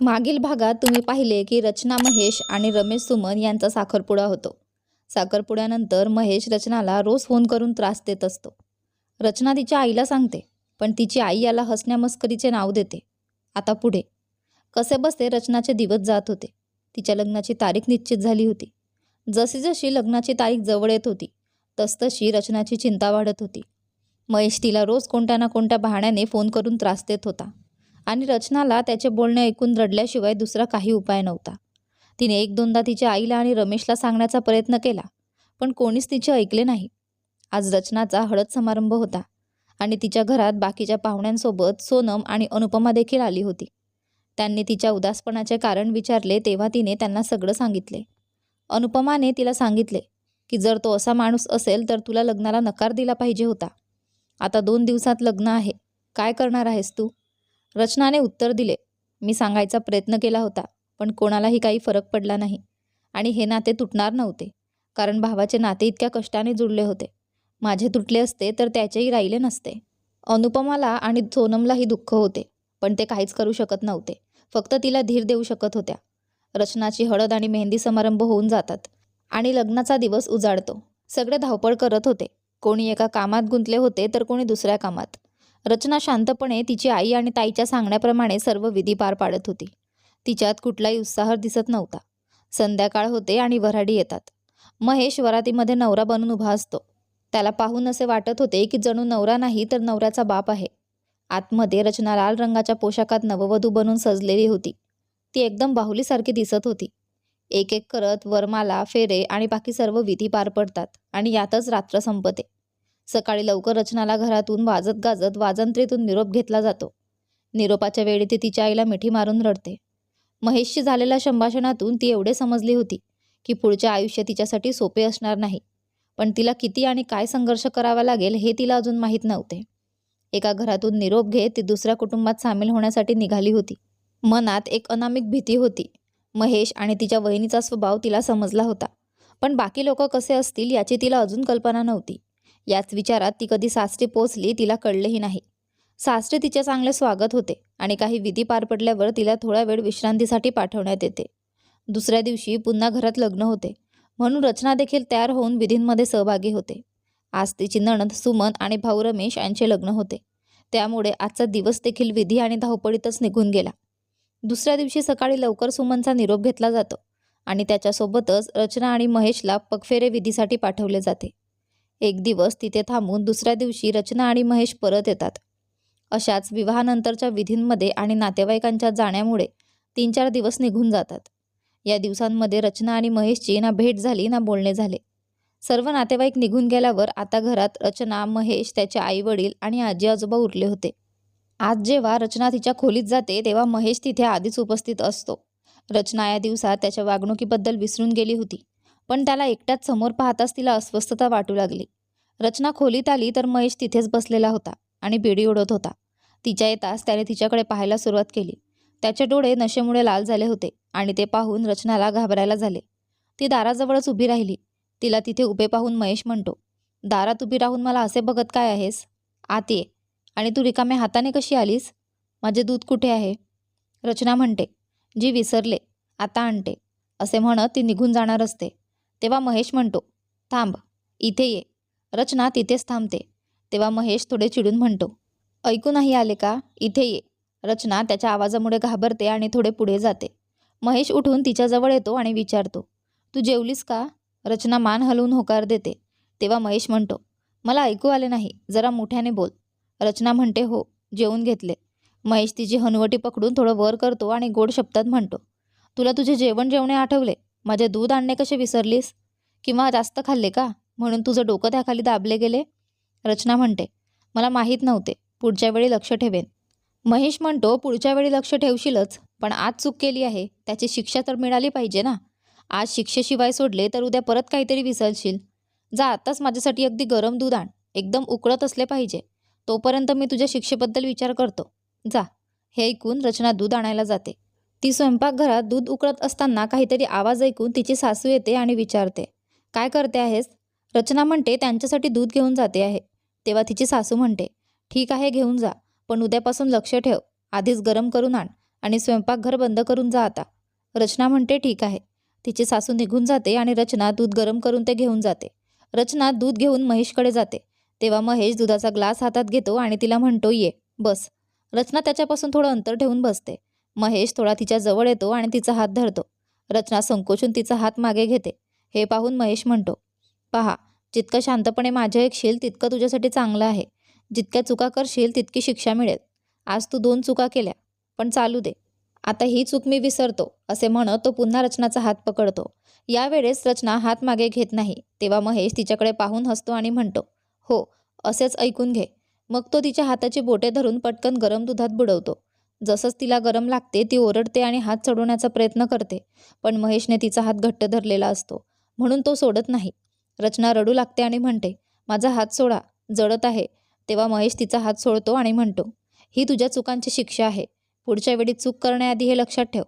मागील भागात तुम्ही पाहिले की रचना महेश आणि रमेश सुमन यांचा साखरपुडा होतो. साखरपुड्यानंतर महेश रचनाला रोज फोन करून त्रास देत असतो. रचना तिच्या आईला सांगते पण तिची आई याला हसण्या मस्करीचे नाव देते. आता पुढे. कसे बसे रचनाचे दिवस जात होते. तिच्या लग्नाची तारीख निश्चित झाली होती. जशी जशी लग्नाची तारीख जवळ येत होती तसतशी रचनाची चिंता वाढत होती. महेश तिला रोज कोणत्या ना कोणत्या बहाण्याने फोन करून त्रास देत होता. आणि रचनाला त्याचे बोलणे ऐकून रडल्याशिवाय दुसरा काही उपाय नव्हता. तिने एक दोनदा तिच्या आईला आणि रमेशला सांगण्याचा प्रयत्न केला पण कोणीच तिचे ऐकले नाही. आज रचनाचा हळद समारंभ होता आणि तिच्या घरात बाकीच्या पाहुण्यांसोबत सोनम आणि अनुपमा देखील आली होती. त्यांनी तिच्या उदासपणाचे कारण विचारले तेव्हा तिने त्यांना सगळं सांगितले. अनुपमाने तिला सांगितले की जर तो असा माणूस असेल तर तुला लग्नाला नकार दिला पाहिजे होता. आता दोन दिवसात लग्न आहे. काय करणार आहेस तू? रचनाने उत्तर दिले. मी सांगायचा प्रयत्न केला होता पण कोणालाही काही फरक पडला नाही. आणि हे नाते तुटणार नव्हते कारण भावाचे नाते इतक्या कष्टाने जुळले होते. माझे तुटले असते तर त्याचेही राहिले नसते. अनुपमाला आणि सोनमलाही दुःख होते पण ते काहीच करू शकत नव्हते. फक्त तिला धीर देऊ शकत होत्या. रचनाची हळद आणि मेहंदी समारंभ होऊन जातात आणि लग्नाचा दिवस उजाडतो. सगळे धावपळ करत होते. कोणी एका कामात गुंतले होते तर कोणी दुसऱ्या कामात. रचना शांतपणे तिची आई आणि ताईच्या सांगण्याप्रमाणे सर्व विधी पार पाडत होती. तिच्यात कुठलाही उत्साह दिसत नव्हता. संध्याकाळ होते आणि वऱ्हाडी येतात. महेश वरातीमध्ये नवरा बनून उभा असतो. त्याला पाहून असे वाटत होते की जणू नवरा नाही तर नवऱ्याचा बाप आहे. आतमध्ये रचना लाल रंगाच्या पोशाखात नववधू बनून सजलेली होती. ती एकदम बाहुलीसारखी दिसत होती. एक एक करत वरमाला फेरे आणि बाकी सर्व विधी पार पडतात आणि यातच रात्र संपते. सकाळी लवकर रचनाला घरातून वाजत गाजत वाजंत्रीतून निरोप घेतला जातो. निरोपाच्या वेळी ती तिच्या आईला मिठी मारून रडते. महेशशी झालेल्या संभाषणातून ती एवढे समजली होती की पुढचे आयुष्य तिच्यासाठी सोपे असणार नाही. पण तिला किती आणि काय संघर्ष करावा लागेल हे तिला अजून माहीत नव्हते. एका घरातून निरोप घेत ती दुसऱ्या कुटुंबात सामील होण्यासाठी निघाली होती. मनात एक अनामिक भीती होती. महेश आणि तिच्या वहिनीचा स्वभाव तिला समजला होता. पण बाकी लोक कसे असतील याची तिला अजून कल्पना नव्हती. याच विचारात ती कधी सासरी पोचली तिला कळलेही नाही. सासरे तिचे चांगले स्वागत होते आणि काही विधी पार पडल्यावर तिला थोडा वेळ विश्रांतीसाठी पाठवण्यात येते. दुसऱ्या दिवशी पुन्हा घरात लग्न होते. म्हणून रचना देखील तयार होऊन विधींमध्ये सहभागी होते. आज तिची नणंद सुमन आणि भाऊ रमेश यांचे लग्न होते. त्यामुळे आजचा दिवस देखील विधी आणि धावपळीतच निघून गेला. दुसऱ्या दिवशी सकाळी लवकर सुमनचा निरोप घेतला जातो आणि त्याच्यासोबतच रचना आणि महेशला पगफेरे विधीसाठी पाठवले जाते. एक दिवस तिथे थांबून दुसऱ्या दिवशी रचना आणि महेश परत येतात. अशाच विवाहानंतरच्या विधींमध्ये आणि नातेवाईकांच्या जाण्यामुळे तीन चार दिवस निघून जातात. या दिवसांमध्ये रचना आणि महेशची ना भेट झाली ना बोलणे झाले. सर्व नातेवाईक निघून गेल्यावर आता घरात रचना महेश त्याचे आई वडील आणि आजी आजोबा उरले होते. आज जेव्हा रचना तिच्या खोलीत जाते तेव्हा महेश तिथे आधीच उपस्थित असतो. रचना या दिवसात त्याच्या वागणुकीबद्दल विसरून गेली होती. पण त्याला एकट्याच समोर पाहताच तिला अस्वस्थता वाटू लागली. रचना खोलीत आली तर महेश तिथेच बसलेला होता आणि बेडी ओढत होता. तिच्या येताच त्याने तिच्याकडे पाहायला सुरुवात केली. त्याचे डोळे नशेमुळे लाल झाले होते आणि ते पाहून रचनाला घाबरायला झाले. ती दाराजवळच उभी राहिली. तिला तिथे उभे पाहून महेश म्हणतो दारात उभी राहून मला असे बघत काय आहेस? आत ये. आणि तू रिकाम्या हाताने कशी आलीस? माझे दूध कुठे आहे? रचना म्हणते जी विसरले आता आणते. असे म्हणत ती निघून जाणार असते. तेव्हा महेश म्हणतो थांब इथे ये. रचना तिथेच थांबते. तेव्हा महेश थोडे चिडून म्हणतो ऐकू नाही आले का? इथे ये. रचना त्याच्या आवाजामुळे घाबरते आणि थोडे पुढे जाते. महेश उठून तिच्याजवळ येतो आणि विचारतो तू जेवलीस का? रचना मान हलवून होकार देते. तेव्हा महेश म्हणतो मला ऐकू आले नाही जरा मोठ्याने बोल. रचना म्हणते हो जेवून घेतले. महेश तिची हनुवटी पकडून थोडं वर करतो आणि गोड शब्दात म्हणतो तुला तुझे जेवण जेवणे आठवले? माझे दूध आणणे कसे विसरलीस? किंवा जास्त खाल्ले का? म्हणून तुझं डोकं त्याखाली दाबले गेले? रचना म्हणते मला माहीत नव्हते पुढच्या वेळी लक्ष ठेवेन. महेश म्हणतो पुढच्या वेळी लक्ष ठेवशीलच पण आज चूक केली आहे त्याची शिक्षा तर मिळाली पाहिजे ना? आज शिक्षेशिवाय सोडले तर उद्या परत काहीतरी विसरशील. जा आताच माझ्यासाठी अगदी गरम दूध आण एकदम उकळत असले पाहिजे. तोपर्यंत मी तुझ्या शिक्षेबद्दल विचार करतो. जा हे ऐकून रचना दूध आणायला जाते. ती स्वयंपाकघरात दूध उकळत असताना काहीतरी आवाज ऐकून तिची सासू येते आणि विचारते काय करते आहेस? रचना म्हणते त्यांच्यासाठी दूध घेऊन जाते आहे. तेव्हा तिची सासू म्हणते ठीक आहे घेऊन जा पण उद्यापासून लक्ष ठेव आधीच गरम करून आण आणि स्वयंपाकघर बंद करून जा आता. रचना म्हणते ठीक आहे. तिची सासू निघून जाते आणि रचना दूध गरम करून ते घेऊन जाते. रचना दूध घेऊन महेशकडे जाते. तेव्हा महेश दुधाचा ग्लास हातात घेतो आणि तिला म्हणतो ये बस. रचना त्याच्यापासून थोडं अंतर ठेवून बसते. महेश थोडा तिच्या जवळ येतो आणि तिचा हात धरतो. रचना संकोचून तिचा हात मागे घेते. हे पाहून महेश म्हणतो पहा जितकं शांतपणे माझ्या ऐकशील तितकं तुझ्यासाठी चांगलं आहे. जितक्या चुका करशील तितकी शिक्षा मिळेल. आज तू दोन चुका केल्या पण चालू दे. आता ही चूक मी विसरतो असे म्हणत तो पुन्हा रचनाचा हात पकडतो. यावेळेस रचना हात मागे घेत नाही. तेव्हा महेश तिच्याकडे पाहून हसतो आणि म्हणतो हो असेच ऐकून घे. मग तो तिच्या हाताची बोटे धरून पटकन गरम दुधात बुडवतो. जसंच तिला गरम लागते ती ओरडते आणि हात चढवण्याचा प्रयत्न करते. पण महेशने तिचा हात घट्ट धरलेला असतो. म्हणून तो सोडत नाही. रचना रडू लागते आणि म्हणते माझा हात सोडा. जडत आहे. तेव्हा महेश तिचा हात सोडतो आणि म्हणतो ही तुझ्या चुकांची शिक्षा आहे. पुढच्या वेळी चूक करण्याआधी हे लक्षात ठेव.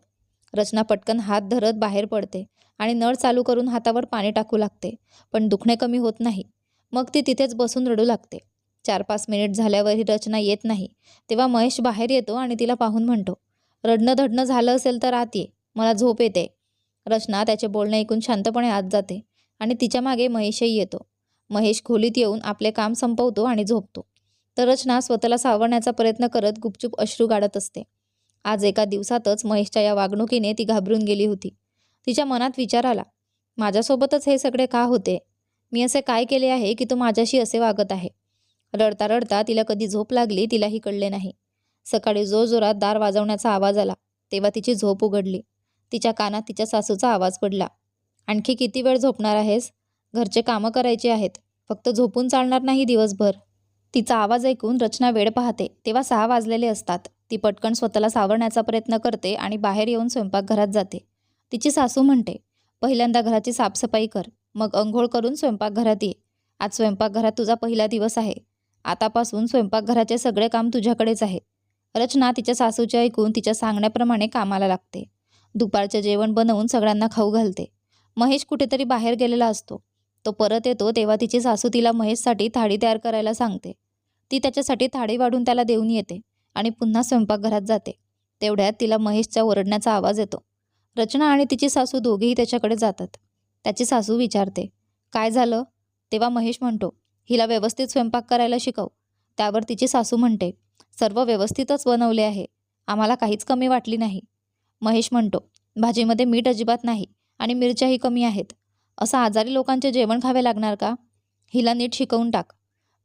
रचना पटकन हात धरत बाहेर पडते आणि नळ चालू करून हातावर पाणी टाकू लागते पण दुखणे कमी होत नाही. मग ती तिथेच बसून रडू लागते. चार पाच मिनिट झाल्यावर ही रचना येत नाही. तेव्हा महेश बाहेर येतो आणि तिला पाहून म्हणतो रडणं धडणं झालं असेल तर आत ये मला झोप येते. रचना त्याचे बोलणे ऐकून शांतपणे आत जाते आणि तिच्यामागे महेशही येतो. महेश खोलीत येऊन आपले काम संपवतो आणि झोपतो. तर रचना स्वतःला सावरण्याचा प्रयत्न करत गुपचूप अश्रू गाडत असते. आज एका दिवसातच महेशच्या या वागणुकीने ती घाबरून गेली होती. तिच्या मनात विचार आला माझ्यासोबतच हे सगळे का होते? मी असे काय केले आहे की तो माझ्याशी असे वागत आहे? रडता रडता तिला कधी झोप लागली तिलाही कळले नाही. सकाळी जोरजोरात दार वाजवण्याचा आवाज आला. तेव्हा तिची झोप उघडली. तिच्या कानात तिच्या सासूचा आवाज पडला. आणखी किती वेळ झोपणार आहेस? घरचे कामं करायची आहेत. फक्त झोपून चालणार नाही दिवसभर. तिचा आवाज ऐकून रचना वेळ पाहते. तेव्हा सहा वाजलेले असतात. ती पटकन स्वतःला सावरण्याचा प्रयत्न करते आणि बाहेर येऊन स्वयंपाकघरात जाते. तिची सासू म्हणते पहिल्यांदा घराची साफसफाई कर. मग अंघोळ करून स्वयंपाकघरात ये. आज स्वयंपाकघरात तुझा पहिला दिवस आहे. आतापासून स्वयंपाकघराचे सगळे काम तुझ्याकडेच आहे. रचना तिच्या सासूचे ऐकून तिच्या सांगण्याप्रमाणे कामाला लागते. दुपारचे जेवण बनवून सगळ्यांना खाऊ घालते. महेश कुठेतरी बाहेर गेलेला असतो. तो परत येतो तेव्हा तिची सासू तिला महेशसाठी थाळी तयार करायला सांगते. ती त्याच्यासाठी थाळी वाढून त्याला देऊन येते आणि पुन्हा स्वयंपाकघरात जाते. तेवढ्यात तिला महेशच्या ओरडण्याचा आवाज येतो. रचना आणि तिची सासू दोघेही त्याच्याकडे जातात. त्याची सासू विचारते काय झालं? तेव्हा महेश म्हणतो हिला व्यवस्थित स्वयंपाक करायला शिकव. त्यावर तिची सासू म्हणते सर्व व्यवस्थितच बनवले आहे. आम्हाला काहीच कमी वाटली नाही. महेश म्हणतो भाजीमध्ये मीठ अजिबात नाही आणि मिरच्याही कमी आहेत. असं आजारी लोकांचे जेवण खावे लागणार का? हिला नीट शिकवून टाक.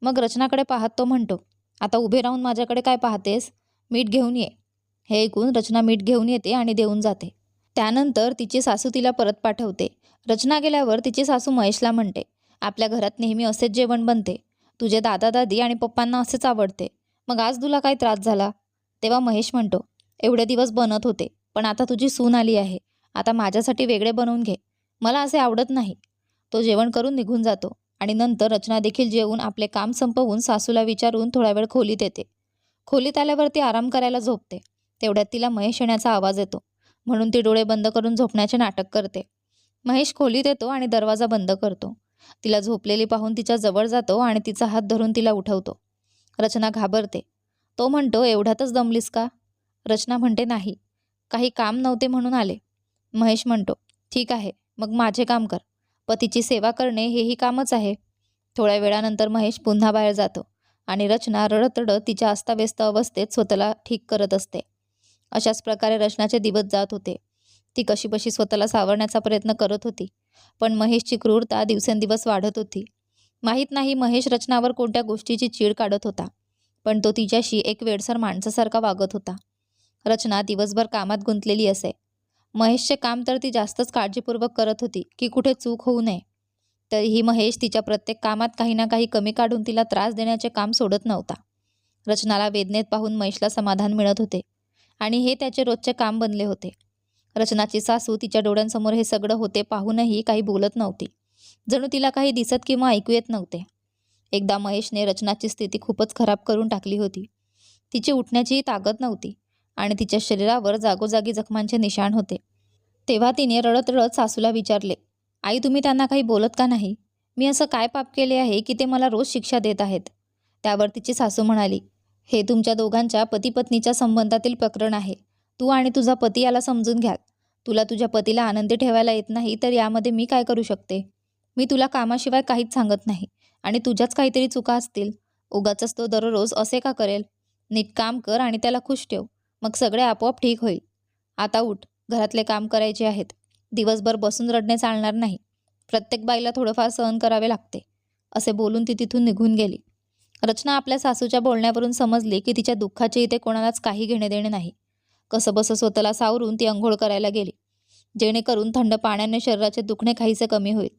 मग रचनाकडे पाहत तो म्हणतो आता उभे राहून माझ्याकडे काय पाहतेस? मीठ घेऊन ये. हे ऐकून रचना मीठ घेऊन येते आणि देऊन जाते. त्यानंतर तिची सासू तिला परत पाठवते. रचना गेल्यावर तिची सासू महेशला म्हणते आपल्या घरात नेहमी असेच जेवण बनते. तुझे दादा दादी आणि पप्पांना असेच आवडते. मग आज तुला काय त्रास झाला? तेव्हा महेश म्हणतो एवढे दिवस बनत होते पण आता तुझी सून आली आहे. आता माझ्यासाठी वेगळे बनवून घे. मला असे आवडत नाही. तो जेवण करून निघून जातो आणि नंतर रचना देखील जेवून आपले काम संपवून सासूला विचारून थोडा वेळ खोलीत येते. खोलीत आल्यावर ती आराम करायला झोपते. तेवढ्यात तिला महेश येण्याचा आवाज येतो. म्हणून ती डोळे बंद करून झोपण्याचे नाटक करते. महेश खोलीत येतो आणि दरवाजा बंद करतो. तिला झोपलेली पाहून तिच्या जवळ जातो आणि तिचा हात धरून तिला उठवतो. रचना घाबरते. तो म्हणतो एवढ्यातच दमलीस का? रचना म्हणते नाही. काही काम नव्हते म्हणून आले. महेश म्हणतो ठीक आहे. मग माझे काम कर. पतीची सेवा करणे हेही कामच आहे. थोड्या वेळानंतर महेश पुन्हा बाहेर जातो आणि रचना रडत रडत तिच्या अस्ताव्यस्त अवस्थेत स्वतःला ठीक करत असते. अशाच प्रकारे रचनाचे दिवस जात होते. ती कशीबशी स्वतःला सावरण्याचा प्रयत्न करत होती. पण महेशची क्रूरता दिवसेंदिवस वाढत होती. माहीत नाही महेश रचनावर कोणत्या गोष्टीची चीड काढत होता पण तो तिच्याशी एक वेडसर माणसासारखा वागत होता. रचना दिवसभर कामात गुंतलेली असे. महेशचे काम तर ती जास्तच काळजीपूर्वक करत होती की कुठे चूक होऊ नये. तरीही महेश तिच्या प्रत्येक कामात काही ना काही कमी काढून तिला त्रास देण्याचे काम सोडत नव्हता. रचनाला वेदनेत पाहून महेशला समाधान मिळत होते आणि हे त्याचे रोजचे काम बनले होते. रचनाची सासू तिच्या डोळ्यांसमोर हे सगळं होते पाहूनही काही बोलत नव्हती. जणू तिला काही दिसत किंवा ऐकू येत नव्हते. एकदा महेशने रचनाची स्थिती खूपच खराब करून टाकली होती. तिची उठण्याचीही ताकद नव्हती आणि तिच्या शरीरावर जागोजागी जखमांचे निशाण होते. तेव्हा तिने रडत रडत सासूला विचारले आई तुम्ही त्यांना काही बोलत का नाही? मी असं काय पाप केले आहे की ते मला रोज शिक्षा देत आहेत? त्यावर तिची सासू म्हणाली हे तुमच्या दोघांच्या पतीपत्नीच्या संबंधातील प्रकरण आहे. तू आणि तुझा पती याला समजून घ्याल. तुला तुझ्या पतीला आनंदी ठेवायला येत नाही तर यामध्ये मी काय करू शकते? मी तुला कामाशिवाय काहीच सांगत नाही आणि तुझ्याच काहीतरी चुका असतील. उगाचच तो दररोज असे का करेल? नीट काम कर आणि त्याला खुश ठेव. मग सगळे आपोआप ठीक होईल. आता उठ. घरातले काम करायचे आहेत. दिवसभर बसून रडणे चालणार नाही. प्रत्येक बाईला थोडंफार सहन करावे लागते. असे बोलून ती तिथून निघून गेली. रचना आपल्या सासूच्या बोलण्यावरून समजली की तिच्या दुःखाचे इथे कोणालाच काही घेणे देणे नाही. कसंबसं स्वतःला सावरून ती अंघोळ करायला गेली. जेणेकरून थंड पाण्याने शरीराचे दुखणे काहीसे कमी होईल.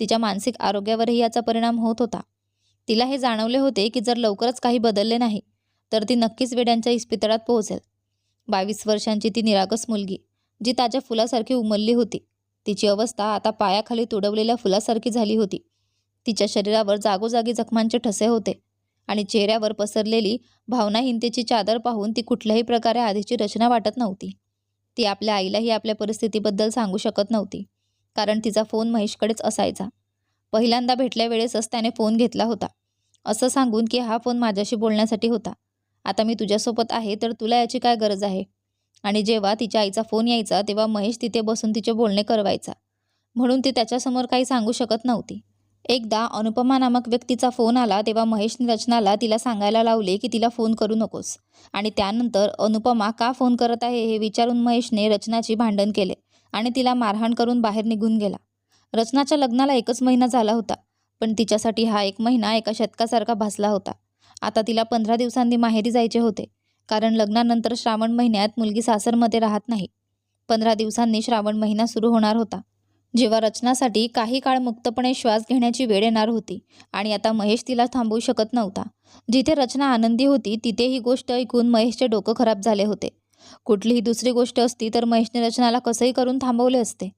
तिच्या मानसिक आरोग्यावरही याचा परिणाम होत होता. तिला हे जाणवले होते की जर लवकरच काही बदलले नाही तर ती नक्कीच वेड्यांच्या इस्पितळात पोहोचेल. बावीस वर्षांची ती निरागस मुलगी जी ताज्या फुलासारखी उमलली होती. तिची अवस्था आता पायाखाली तुडवलेल्या फुलासारखी झाली होती. तिच्या शरीरावर जागोजागी जखमांचे ठसे होते. आणि चेहऱ्यावर पसरलेली भावनाहीनतेची चादर पाहून ती कुठल्याही प्रकारे आधीची रचना वाटत नव्हती. ती आपल्या आईलाही आपल्या परिस्थितीबद्दल सांगू शकत नव्हती कारण तिचा फोन महेशकडेच असायचा. पहिल्यांदा भेटल्या वेळेसच त्याने फोन घेतला होता. असं सांगून की हा फोन माझ्याशी बोलण्यासाठी होता. आता मी तुझ्यासोबत आहे तर तुला याची काय गरज आहे? आणि जेव्हा तिच्या आईचा फोन यायचा तेव्हा महेश तिथे बसून तिचे बोलणे करवायचा. म्हणून ती त्याच्यासमोर काही सांगू शकत नव्हती. एकदा अनुपमा नामक व्यक्तीचा फोन आला तेव्हा महेशने रचनाला तिला सांगायला लावले की तिला फोन करू नकोस. आणि त्यानंतर अनुपमा का फोन करत आहे हे विचारून महेशने रचनाची भांडण केले आणि तिला मारहाण करून बाहेर निघून गेला. रचनाच्या लग्नाला एकच महिना झाला होता पण तिच्यासाठी हा एक महिना एका शतकासारखा भासला होता. आता तिला पंधरा दिवसांनी माहेरी जायचे होते कारण लग्नानंतर श्रावण महिन्यात मुलगी सासरमध्ये राहत नाही. पंधरा दिवसांनी श्रावण महिना सुरू होणार होता. जेव्हा रचनासाठी काही काळ मुक्तपणे श्वास घेण्याची वेळ येणार होती आणि आता महेश तिला थांबवू शकत नव्हता. जिथे रचना आनंदी होती तिथे ही गोष्ट ऐकून महेशचे डोकं खराब झाले होते. कुठलीही दुसरी गोष्ट असती तर महेशने रचनाला कसंही करून थांबवले असते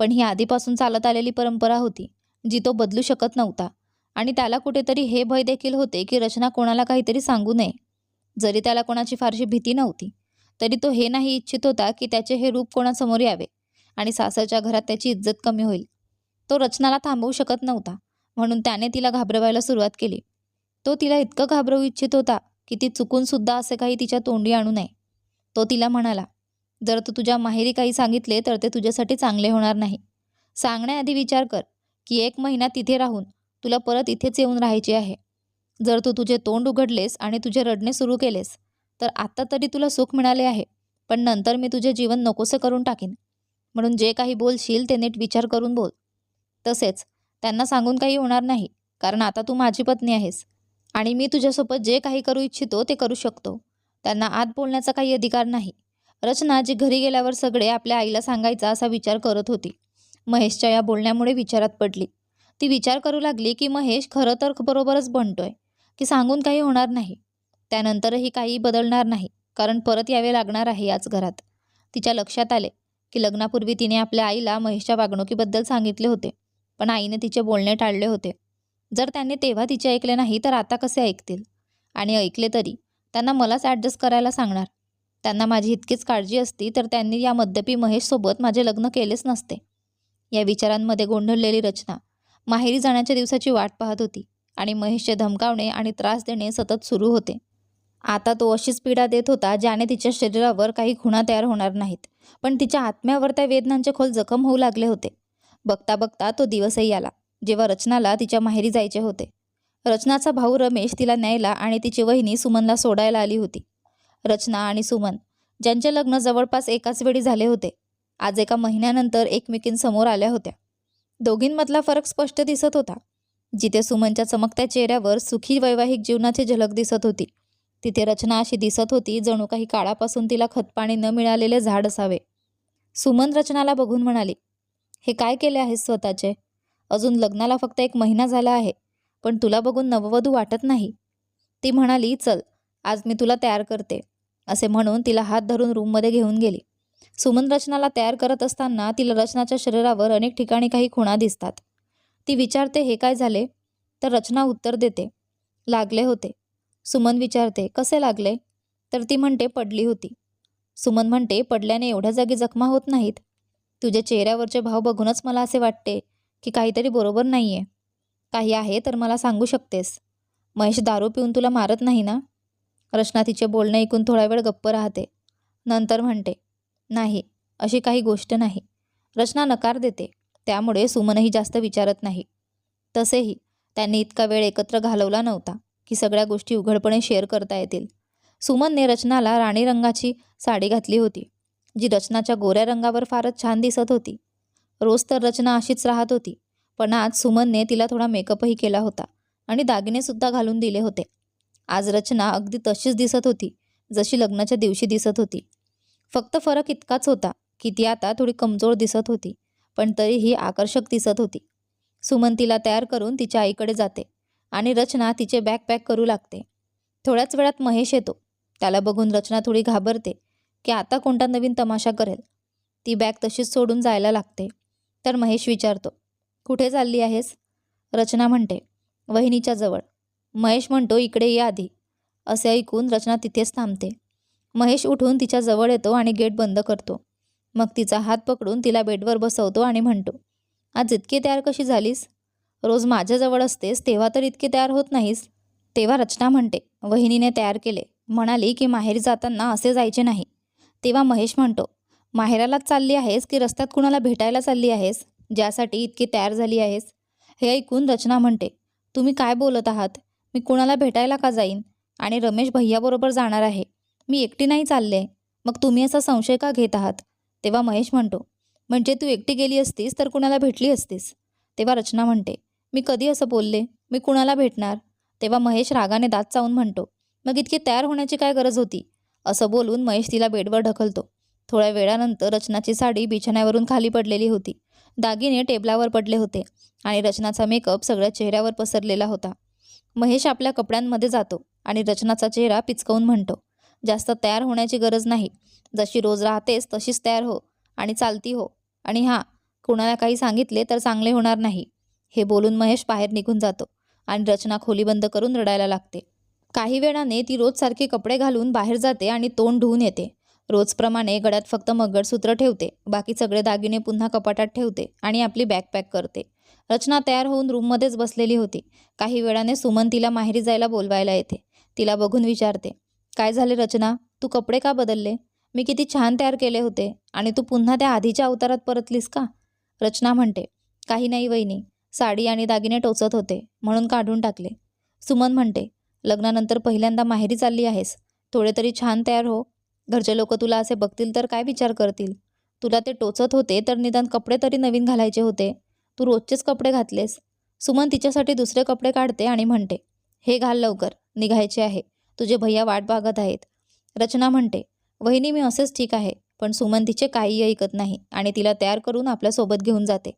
पण ही आधीपासून चालत आलेली परंपरा होती जी तो बदलू शकत नव्हता. आणि त्याला कुठेतरी हे भय देखील होते की रचना कोणाला काहीतरी सांगू नये. जरी त्याला कोणाची फारशी भीती नव्हती तरी तो हे नाही इच्छित होता की त्याचे हे रूप कोणासमोर यावे. आणि सासरच्या घरात त्याची इज्जत कमी होईल. तो रचनाला थांबवू शकत नव्हता म्हणून त्याने तिला घाबरवायला सुरुवात केली. तो तिला इतकं घाबरवू इच्छित होता की ती चुकून सुद्धा असे काही तिच्या तोंडी आणू नये. तो तिला म्हणाला जर तू तुझ्या माहेरी काही सांगितले तर ते तुझ्यासाठी चांगले होणार नाही. सांगण्याआधी विचार कर की एक महिना तिथे राहून तुला परत इथेच येऊन राहायचे आहे. जर तू तुझे तोंड उघडलेस आणि तुझे रडणे सुरू केलेस तर आत्ता तरी तुला सुख मिळाले आहे पण नंतर मी तुझे जीवन नकोसे करून टाकीन. म्हणून जे काही बोलशील ते नीट विचार करून बोल. तसेच त्यांना सांगून काही होणार नाही कारण आता तू माझी पत्नी आहेस आणि मी तुझ्यासोबत जे काही करू इच्छितो ते करू शकतो. त्यांना आत बोलण्याचा काही अधिकार नाही. रचना जी घरी गेल्यावर सगळे आपल्या आईला सांगायचा असा विचार करत होती महेशच्या या बोलण्यामुळे विचारात पडली. ती विचार करू लागली की महेश खरं तर बरोबरच बनतोय की सांगून काही होणार नाही. त्यानंतरही काही बदलणार नाही कारण परत यावे लागणार आहे याच घरात. तिच्या लक्षात आले की लग्नापूर्वी तिने आपल्या आईला महेशच्या वागणुकीबद्दल सांगितले होते पण आईने तिचे बोलणे टाळले होते. जर त्यांनी तेव्हा तिचे ऐकले नाही तर आता कसे ऐकतील? आणि ऐकले तरी? त्यांना मलाच ॲडजस्ट करायला सांगणार. त्यांना माझी इतकीच काळजी असती तर त्यांनी या मद्यपी महेशसोबत माझे लग्न केलेच नसते. या विचारांमध्ये गोंधळलेली रचना. माहेरी जाण्याच्या दिवसाची वाट पाहत होती आणि महेशचे धमकावणे आणि त्रास देणे सतत सुरू होते. आता तो अशीच पीडा देत होता ज्याने तिच्या शरीरावर काही खुणा तयार होणार नाहीत. पण तिच्या आत्म्यावर त्या वेदनांचे खोल जखम होऊ लागले होते. बघता बघता तो दिवसही आला जेव्हा रचनाला तिच्या माहेरी जायचे होते. रचनाचा भाऊ रमेश तिला न्यायला आणि तिची वहिनी सुमनला सोडायला आली होती. रचना आणि सुमन ज्यांचे लग्न जवळपास एकाच वेळी झाले होते आज एका महिन्यानंतर एकमेकींसमोर आल्या होत्या. दोघींमधला फरक स्पष्ट दिसत होता. जिथे सुमनच्या चमकत्या चेहऱ्यावर सुखी वैवाहिक जीवनाची झलक दिसत होती तिथे रचना अशी दिसत होती जणू काही काळापासून तिला खतपाणी न मिळालेले झाड असावे. सुमन रचनाला बघून म्हणाली हे काय केले आहेस स्वतःचे? अजून लग्नाला फक्त एक महिना झाला आहे पण तुला बघून नववधू वाटत नाही. ती म्हणाली चल आज मी तुला तयार करते. असे म्हणून तिला हात धरून रूममध्ये घेऊन गेली. सुमन रचनाला तयार करत असताना तिला रचनाच्या शरीरावर अनेक ठिकाणी काही खुणा दिसतात. ती विचारते हे काय झाले? तर रचना उत्तर देते लागले होते. सुमन विचारते कसे लागले? तर ती म्हणते पडली होती. सुमन म्हणते पडल्याने एवढ्या जागी जखमा होत नाहीत. तुझ्या चेहऱ्यावरचे भाव बघूनच मला असे वाटते की काहीतरी बरोबर नाही आहे काही आहे तर मला सांगू शकतेस. महेश दारू पिऊन तुला मारत नाही ना? रचना तिचे बोलणे ऐकून थोडा वेळ गप्प राहते. नंतर म्हणते नाही अशी काही गोष्ट नाही. रचना नकार देते. त्यामुळे सुमनही जास्त विचारत नाही. तसेही त्यांनी इतका वेळ एकत्र घालवला नव्हता. की सगळ्या गोष्टी उघडपणे शेअर करता येतील. सुमनने रचनाला राणी रंगाची साडी घातली होती जी रचनाच्या गोऱ्या रंगावर फारच छान दिसत होती. रोज तर रचना अशीच राहत होती पण आज सुमनने तिला थोडा मेकअपही केला होता आणि दागिनेसुद्धा घालून दिले होते. आज रचना अगदी तशीच दिसत होती जशी लग्नाच्या दिवशी दिसत होती. फक्त फरक इतकाच होता की ती आता थोडी कमजोर दिसत होती पण तरीही आकर्षक दिसत होती. सुमन तिला तयार करून तिच्या आईकडे जाते. आणि रचना तिचे बॅकपॅक करू लागते. थोड्याच वेळात महेश येतो. त्याला बघून रचना थोडी घाबरते की आता कोणता नवीन तमाशा करेल. ती बॅग तशीच सोडून जायला लागते. तर महेश विचारतो कुठे चालली आहेस? रचना म्हणते वहिनीच्या जवळ. महेश म्हणतो इकडे ये आधी. असे ऐकून रचना तिथेच थांबते. महेश उठून तिच्या जवळ येतो आणि गेट बंद करतो. मग तिचा हात पकडून तिला बेडवर बसवतो आणि म्हणतो आज इतकी तयार कशी झालीस? रोज माझ्याजवळ असतेस तेव्हा तर इतके तयार होत नाहीस. तेव्हा रचना म्हणते वहिनीने तयार केले. म्हणाली की माहेरी जाताना असे जायचे नाही. तेव्हा महेश म्हणतो माहेरालाच चालली आहेस की रस्त्यात कुणाला भेटायला चालली आहेस? ज्यासाठी इतकी तयार झाली आहेस? हे ऐकून रचना म्हणते तुम्ही काय बोलत आहात? मी कुणाला भेटायला का जाईन? आणि रमेश भैयाबरोबर जाणार आहे. मी एकटी नाही चालले. मग तुम्ही असा संशय का घेत आहात? तेव्हा महेश म्हणतो म्हणजे तू एकटी गेली असतीस तर कुणाला भेटली असतीस? तेव्हा रचना म्हणते मी कधी असं बोलले? मी कुणाला भेटणार? तेव्हा महेश रागाने दात चावून म्हणतो मग इतकी तयार होण्याची काय गरज होती? असं बोलून महेश तिला बेडवर ढकलतो. थोड्या वेळानंतर रचनाची साडी बिछाण्यावरून खाली पडलेली होती. दागिने टेबलावर पडले होते आणि रचनाचा मेकअप सगळ्या चेहऱ्यावर पसरलेला होता. महेश आपल्या कपड्यांमध्ये जातो आणि रचनाचा चेहरा पिचकवून म्हणतो जास्त तयार होण्याची गरज नाही. जशी रोज राहतेस तशीच तयार हो आणि चालती हो. आणि हां कुणाला काही सांगितले तर चांगले होणार नाही. हे बोलून महेश बाहेर निघून जातो आणि रचना खोली बंद करून रडायला लागते. काही वेळाने ती रोज सारखे कपडे घालून बाहेर जाते आणि तोंड धुवून येते. रोजप्रमाणे गळ्यात फक्त मंगळसूत्र ठेवते बाकी सगळे दागिने पुन्हा कपाटात ठेवते आणि आपली बॅग पॅक करते. रचना तयार होऊन रूममध्येच बसलेली होती. काही वेळाने सुमन तिला माहेरी जायला बोलवायला येते. तिला बघून विचारते काय झाले रचना? तू कपडे का बदलले? मी किती छान तयार केले होते आणि तू पुन्हा त्या आधीच्या अवतारात परतलीस का? रचना म्हणते काही नाही वहिनी साडी आणि दागिने टोचत होते म्हणून काढून टाकले. सुमन म्हणते लग्नानंतर पहिल्यांदा माहेरी चालली आहेस. थोडे तरी छान तयार हो. घरचे लोक तुला असे बघतील तर काय विचार करतील? तुला ते टोचत होते तर निदान कपडे तरी नवीन घालायचे होते. तू रोजचेच कपडे घातलेस. सुमन तिच्यासाठी दुसरे कपडे काढते आणि म्हणते हे घाल लवकर निघायचे आहे. तुझे भैया वाट बघत आहेत. रचना म्हणते वहिनी मी असेच ठीक आहे पण सुमन तिचे काहीही ऐकत नाही आणि तिला तयार करून आपल्यासोबत घेऊन जाते.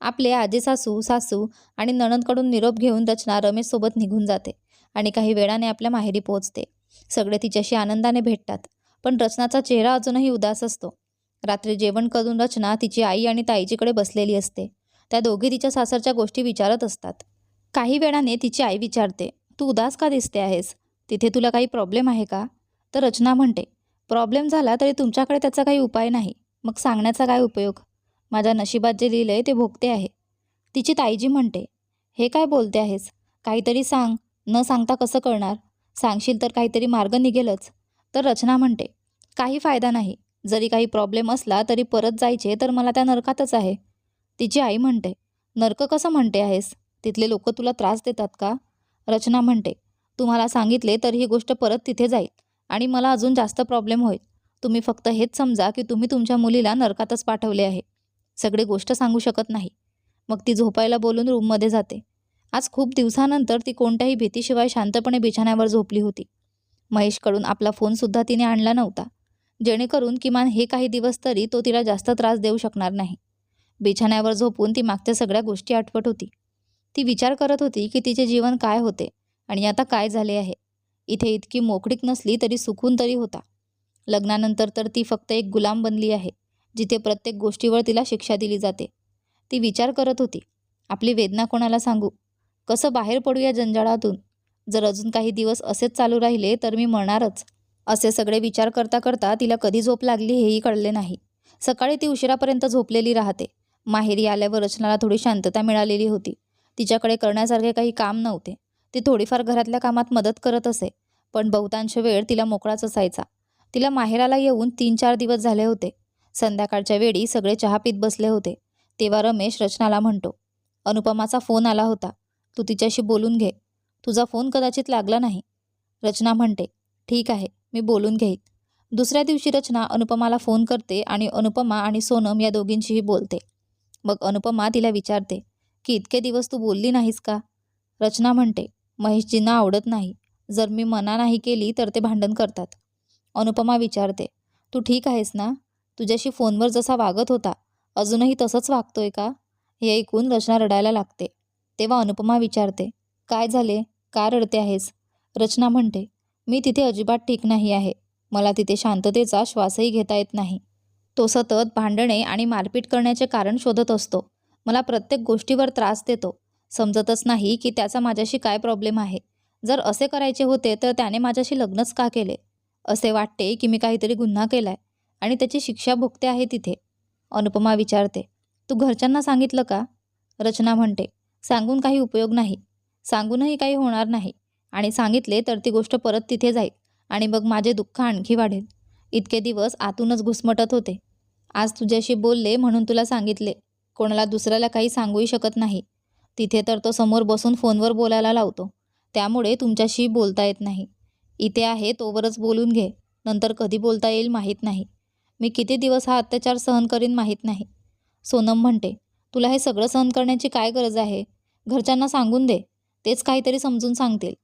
आपले आजी सासू सासू आणि नणंदकडून निरोप घेऊन रचना रमेशसोबत निघून जाते आणि काही वेळाने आपल्या माहेरी पोहोचते. सगळे तिच्याशी आनंदाने भेटतात पण रचनाचा चेहरा अजूनही उदास असतो. रात्री जेवण करून रचना तिची आई आणि ताईजीकडे बसलेली असते. त्या दोघी तिच्या सासरच्या गोष्टी विचारत असतात. काही वेळाने तिची आई विचारते तू उदास का दिसते आहेस? तिथे तुला काही प्रॉब्लेम आहे का? तर रचना म्हणते प्रॉब्लेम झाला तरी तुमच्याकडे त्याचा काही उपाय नाही. मग सांगण्याचा काय उपयोग? माझ्या नशिबात जे लिहिलं आहे ते भोगते आहे. तिची ताईजी म्हणते हे काय बोलते आहेस? काहीतरी सांग. न सांगता कसं कळणार? सांगशील तर काहीतरी मार्ग निघेलच. तर रचना म्हणते काही फायदा नाही. जरी काही प्रॉब्लेम असला तरी परत जायचे तर मला त्या नरकातच आहे. तिची आई म्हणते नरक कसं म्हणते आहेस? तिथले लोक तुला त्रास देतात का? रचना म्हणते तुम्हाला सांगितले तर ही गोष्ट परत तिथे जाईल आणि मला अजून जास्त प्रॉब्लेम होईल. तुम्ही फक्त हेच समजा की तुम्ही तुमच्या मुलीला नरकातच पाठवले आहे. सगळी गोष्ट सांगू शकत नाही. मग ती झोपायला बोलून रूममध्ये जाते. आज खूप दिवसानंतर ती कोणत्याही भीतीशिवाय शांतपणे बिछाण्यावर झोपली होती. महेशकडून आपला फोनसुद्धा तिने आणला नव्हता. जेणेकरून किमान हे काही दिवस तरी तो तिला जास्त त्रास देऊ शकणार नाही. बिछाण्यावर झोपून ती मागच्या सगळ्या गोष्टी आठवत होती. ती विचार करत होती की तिचे जीवन काय होते आणि आता काय झाले आहे. इथे इतकी मोकळीक नसली तरी सुकून तरी होता. लग्नानंतर तर ती फक्त एक गुलाम बनली आहे. जिथे प्रत्येक गोष्टीवर तिला शिक्षा दिली जाते. ती विचार करत होती आपली वेदना कोणाला सांगू? कसं बाहेर पडू या जंजाळातून? जर अजून काही दिवस असेच चालू राहिले तर मी मरणारच. असे सगळे विचार करता करता तिला कधी झोप लागली हेही कळले नाही. सकाळी ती उशिरापर्यंत झोपलेली राहते. माहेरी आल्यावर रचनाला थोडी शांतता मिळालेली होती. तिच्याकडे करण्यासारखे काही काम नव्हते. ती थोडीफार घरातल्या कामात मदत करत असे पण बहुतांश वेळ तिला मोकळाच असायचा. तिला माहेराला येऊन तीन चार दिवस झाले होते. संध्याकाळच्या वेळी सगळे चहा पीत बसले होते. तेव्हा रमेश रचनाला म्हणतो अनुपमाचा फोन आला होता. तू तिच्याशी बोलून घे. तुझा फोन कदाचित लागला नाही. रचना म्हणते ठीक आहे मी बोलून घेईन. दुसऱ्या दिवशी रचना अनुपमाला फोन करते आणि अनुपमा आणि सोनम या दोघींशीही बोलते. मग अनुपमा तिला विचारते की इतके दिवस तू बोलली नाहीस का? रचना म्हणते महेशजींना आवडत नाही. जर मी मना नाही केली तर ते भांडण करतात. अनुपमा विचारते तू ठीक आहेस ना? तुझ्याशी फोनवर जसा वागत होता अजूनही तसंच वागतोय का? हे ऐकून रचना रडायला लागते. तेव्हा अनुपमा विचारते काय झाले? का रडते आहेस? रचना म्हणते मी तिथे अजिबात ठीक नाही आहे. मला तिथे शांततेचा श्वासही घेता येत नाही. तो सतत भांडणे आणि मारपीट करण्याचे कारण शोधत असतो. मला प्रत्येक गोष्टीवर त्रास देतो. समजतच नाही की त्याचा माझ्याशी काय प्रॉब्लेम आहे. जर असे करायचे होते तर त्याने माझ्याशी लग्नच का केले? असे वाटते की मी काहीतरी गुन्हा केलाय. आणि त्याची शिक्षा भोगते आहे तिथे. अनुपमा विचारते तू घरच्यांना सांगितलं का? रचना म्हणते सांगून काही उपयोग नाही. सांगूनही काही होणार नाही. आणि सांगितले तर ती गोष्ट परत तिथे जाईल आणि मग माझे दुःख आणखी वाढेल. इतके दिवस आतूनच घुसमटत होते. आज तुझ्याशी बोलले म्हणून तुला सांगितले. कोणाला दुसऱ्याला काही सांगूही शकत नाही. तिथे तर तो समोर बसून फोनवर बोलायला लावतो. त्यामुळे तुमच्याशी बोलता येत नाही. इथे आहे तोवरच बोलून घे. नंतर कधी बोलता येईल माहीत नाही. मी किती दिवस हा अत्याचार सहन करीन माहीत नाही. सोनम म्हणते तुला हे सगळं सहन करण्याची काय गरज आहे? घरच्यांना सांगून दे तेच काहीतरी समजून सांगतील.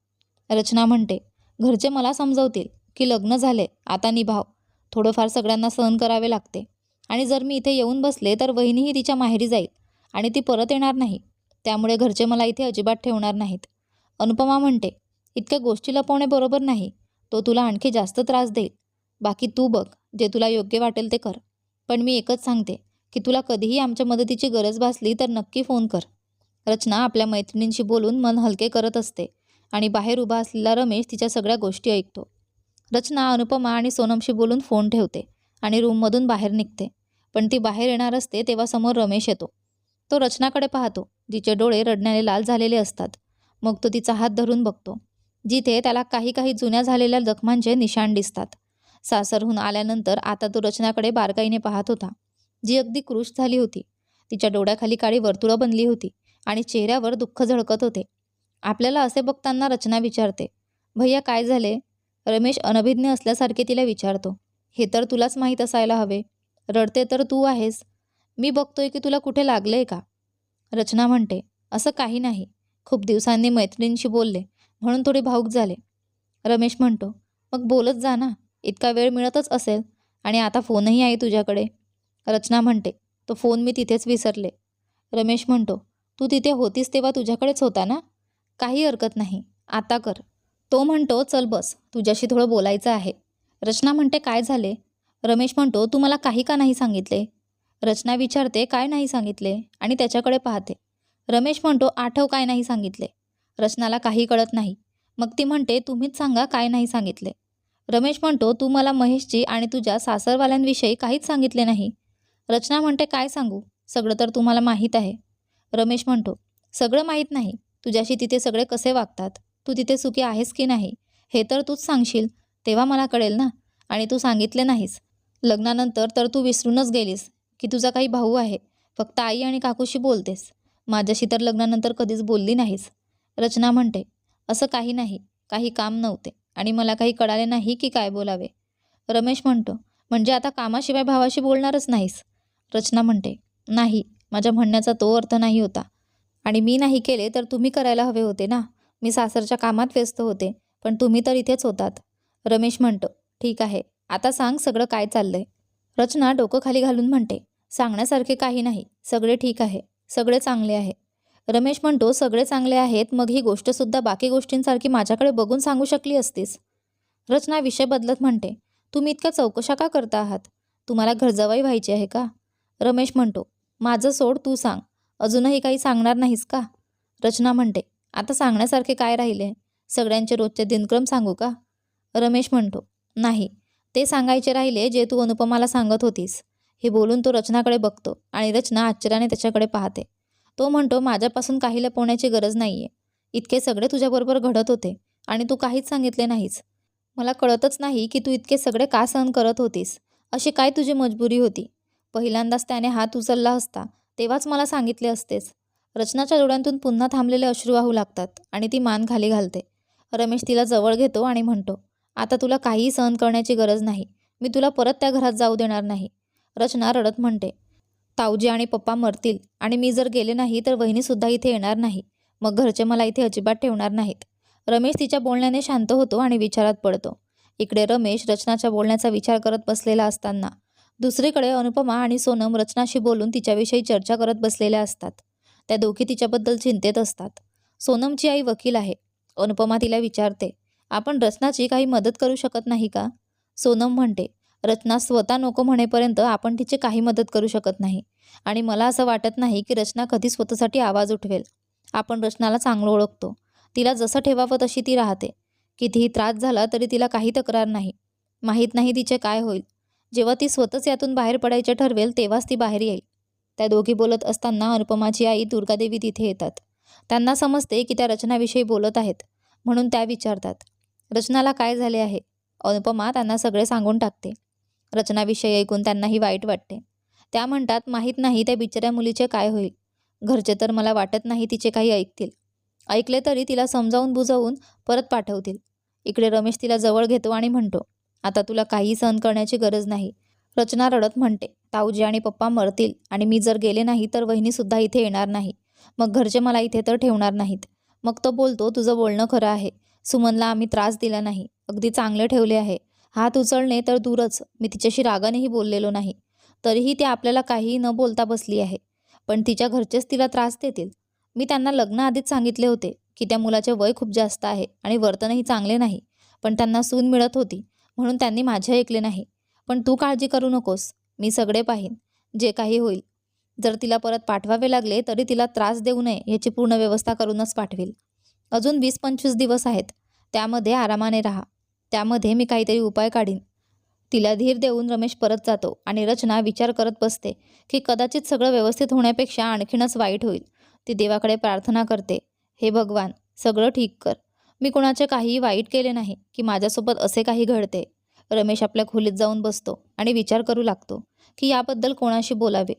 रचना म्हणते घरचे मला समजवतील की लग्न झाले आता निभाव. थोडंफार सगळ्यांना सहन करावे लागते. आणि जर मी इथे येऊन बसले तर वहिनीही तिच्या माहेरी जाईल आणि ती परत येणार नाही. त्यामुळे घरचे मला इथे अजिबात ठेवणार नाहीत. अनुपमा म्हणते इतक्या गोष्टी लपवणे बरोबर नाही. तो तुला आणखी जास्त त्रास देईल. बाकी तू बघ. जे तुला योग्य वाटेल ते कर. पण मी एकच सांगते की तुला कधीही आमच्या मदतीची गरज भासली तर नक्की फोन कर. रचना आपल्या मैत्रिणींशी बोलून मन हलके करत असते आणि बाहेर उभा असलेला रमेश तिच्या सगळ्या गोष्टी ऐकतो. रचना अनुपमा आणि सोनमशी बोलून फोन ठेवते आणि रूममधून बाहेर निघते. पण ती बाहेर येणार असते तेव्हा समोर रमेश येतो. तो रचनाकडे पाहतो जिचे डोळे रडण्याने लाल झालेले असतात. मग तो तिचा हात धरून बघतो. जिथे त्याला काही काही जुन्या झालेल्या जखमांचे निशाण दिसतात. सासरहून आल्यानंतर आता तो रचनाकडे बारकाईने पाहत होता. जी अगदी क्रुश झाली होती. तिच्या डोळ्याखाली काळी वर्तुळं बनली होती आणि चेहऱ्यावर दुःख झळकत होते. आपल्याला असे बघताना रचना विचारते भैया काय झाले? रमेश अनभिज्ञ असल्यासारखे तिला विचारतो हे तर तुलाच माहीत असायला हवे. रडते तर तू आहेस. मी बघतोय की तुला कुठे लागलंय का? रचना म्हणते असं काही नाही. खूप दिवसांनी मैत्रिणींशी बोलले म्हणून थोडे भाऊक झाले. रमेश म्हणतो मग बोलत जा ना. इतका वेळ मिळतच असेल आणि आता फोनही आहे तुझ्याकडे. रचना म्हणते तो फोन मी तिथेच विसरले. रमेश म्हणतो तू तिथे होतीस तेव्हा तुझ्याकडेच होता ना? काही हरकत नाही आता कर. तो म्हणतो चल बस तुझ्याशी थोडं बोलायचं आहे. रचना म्हणते काय झाले? रमेश म्हणतो तू मला काही का नाही सांगितले? रचना विचारते काय नाही सांगितले? आणि त्याच्याकडे पाहते. रमेश म्हणतो आठव काय नाही सांगितले? रचनाला काही कळत नाही. मग ती म्हणते तुम्हीच सांगा काय नाही सांगितले? रमेश म्हणतो तू मला महेशची आणि तुझ्या सासरवाल्यांविषयी काहीच सांगितले नाही. रचना म्हणते काय सांगू? सगळं तर तुम्हाला माहीत आहे. रमेश म्हणतो सगळं माहीत नाही. तुझ्याशी तिथे सगळे कसे वागतात? तू तिथे सुखी आहेस की नाही? हे तर तूच सांगशील. तेव्हा मला कळेल ना? आणि तू सांगितले नाहीस. लग्नानंतर तर तू विसरूनच गेलीस की तुझा काही भाऊ आहे. फक्त आई आणि काकूशी बोलतेस. माझ्याशी तर लग्नानंतर कधीच बोलली नाहीस. रचना म्हणते असं काही नाही. काही काम नव्हते. आणि मला काही कळाले नाही की काय बोलावे. रमेश म्हणतो म्हणजे आता कामाशिवाय भावाशी बोलणारच नाहीस? रचना म्हणते नाही माझ्या म्हणण्याचा तो अर्थ नाही होता. आणि मी नाही केले तर तुम्ही करायला हवे होते ना? मी सासरच्या कामात व्यस्त होते पण तुम्ही तर इथेच होतात. रमेश म्हणतो ठीक आहे आता सांग सगळं काय चाललंय. रचना डोकं खाली घालून म्हणते सांगण्यासारखे काही नाही सगळे ठीक आहे सगळे चांगले आहे. रमेश म्हणतो सगळे चांगले आहेत मग ही गोष्टसुद्धा बाकी गोष्टींसारखी माझ्याकडे बघून सांगू शकली असतीस. रचना विषय बदलत म्हणते तुम्ही इतक्या चौकशा का करता आहात? तुम्हाला घरजवाई व्हायची आहे का? रमेश म्हणतो माझं सोड तू सांग. अजूनही काही सांगणार नाहीस का? रचना म्हणते आता सांगण्यासारखे काय राहिले? सगळ्यांचे रोजचे दिनक्रम सांगू का? रमेश म्हणतो नाही. ते सांगायचे राहिले जे तू अनुपमाला सांगत होतीस. हे बोलून तो रचनाकडे बघतो आणि रचना आश्चर्याने त्याच्याकडे पाहते. तो म्हणतो माझ्यापासून काही लपवण्याची गरज नाही आहे इतके सगळे तुझ्याबरोबर घडत होते आणि तू काहीच सांगितले नाहीस. मला कळतच नाही की तू इतके सगळे का सहन करत होतीस. अशी काय तुझी मजबुरी होती? पहिल्यांदाच त्याने हात उचलला असता तेव्हाच मला सांगितले असतेच. रचनाच्या डोळ्यांतून पुन्हा थांबलेले अश्रू वाहू लागतात आणि ती मान खाली घालते. रमेश तिला जवळ घेतो आणि म्हणतो आता तुला काहीही सहन करण्याची गरज नाही. मी तुला परत त्या घरात जाऊ देणार नाही. रचना रडत म्हणते ताऊजी आणि पप्पा मरतील आणि मी जर गेले नाही तर वहिनीसुद्धा इथे येणार नाही. मग घरचे मला इथे अजिबात ठेवणार नाहीत. रमेश तिच्या बोलण्याने शांत होतो आणि विचारात पडतो. इकडे रमेश रचनाच्या बोलण्याचा विचार करत बसलेला असताना. दुसरीकडे अनुपमा आणि सोनम रचनाशी बोलून तिच्याविषयी चर्चा करत बसलेल्या असतात. त्या दोघी तिच्याबद्दल चिंतेत असतात. सोनमची आई वकील आहे. अनुपमा तिला विचारते आपण रचनाची काही मदत करू शकत नाही का? सोनम म्हणते रचना स्वतः नको म्हणेपर्यंत आपण तिची काही मदत करू शकत नाही. आणि मला असं वाटत नाही की रचना कधी स्वतःसाठी आवाज उठवेल. आपण रचनाला चांगलं ओळखतो. तिला जसं ठेवावं तशी ती राहते. कितीही त्रास झाला तरी तिला काही तक्रार नाही. माहीत नाही तिचे काय होईल. जेव्हा ती स्वतःच यातून बाहेर पडायचे ठरवेल तेव्हाच ती बाहेर येईल. त्या दोघी बोलत असताना अनुपमाची आई दुर्गादेवी तिथे येतात. त्यांना समजते की त्या रचनाविषयी बोलत आहेत म्हणून त्या विचारतात. रचनाला काय झाले आहे? अनुपमा त्यांना सगळे सांगून टाकते. रचनाविषयी ऐकून त्यांनाही वाईट वाटते. त्या म्हणतात माहीत नाही त्या बिचाऱ्या मुलीचे काय होईल. घरचे तर मला वाटत नाही तिचे काही ऐकतील. ऐकले तरी तिला समजावून बुजावून परत पाठवतील. इकडे रमेश तिला जवळ घेतो आणि म्हणतो आता तुला काही सहन करण्याची गरज नाही रचना रडत म्हणते ताऊजी आणि पप्पा मरतील आणि मी जर गेले नाही तर वहिनीसुद्धा इथे येणार नाही. मग घरचे मला इथे तर ठेवणार नाहीत. मग तो बोलतो तुझं बोलणं खरं आहे. सुमनला आम्ही त्रास दिला नाही. अगदी चांगले ठेवले आहे. हात उचलणे तर दूरच. मी तिच्याशी रागानेही बोललेलो नाही. तरीही ती आपल्याला काहीही न बोलता बसली आहे. पण तिच्या घरचेच तिला त्रास देतील. मी त्यांना लग्नाआधीच सांगितले होते की त्या मुलाचे वय खूप जास्त आहे आणि वर्तनही चांगले नाही. पण त्यांना सून मिळत होती म्हणून त्यांनी माझे ऐकले नाही. पण तू काळजी करू नकोस. मी सगळे पाहीन. जे काही होईल. जर तिला परत पाठवावे लागले तरी तिला त्रास देऊ नये याची पूर्ण व्यवस्था करूनच पाठवेल. अजून वीस पंचवीस दिवस आहेत. त्यामध्ये आरामाने राहा. त्यामध्ये मी काहीतरी उपाय काढीन. तिला धीर देऊन रमेश परत जातो आणि रचना विचार करत बसते की कदाचित सगळं व्यवस्थित होण्यापेक्षा आणखीनच वाईट होईल. ती देवाकडे प्रार्थना करते हे भगवान सगळं ठीक कर. मी कोणाचे काहीही वाईट केले नाही की माझ्यासोबत असे काही घडते. रमेश आपल्या खोलीत जाऊन बसतो आणि विचार करू लागतो की याबद्दल कोणाशी बोलावे.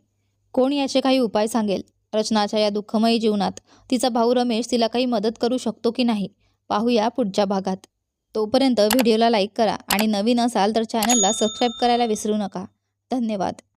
कोण याचे काही उपाय सांगेल? रचनाच्या या दुःखमयी जीवनात तिचा भाऊ रमेश तिला काही मदत करू शकतो की नाही? पाहूया पुढच्या भागात. तोपर्यंत व्हिडिओला लाईक करा आणि नवीन असाल तर चॅनलला सबस्क्राईब करायला विसरू नका. धन्यवाद.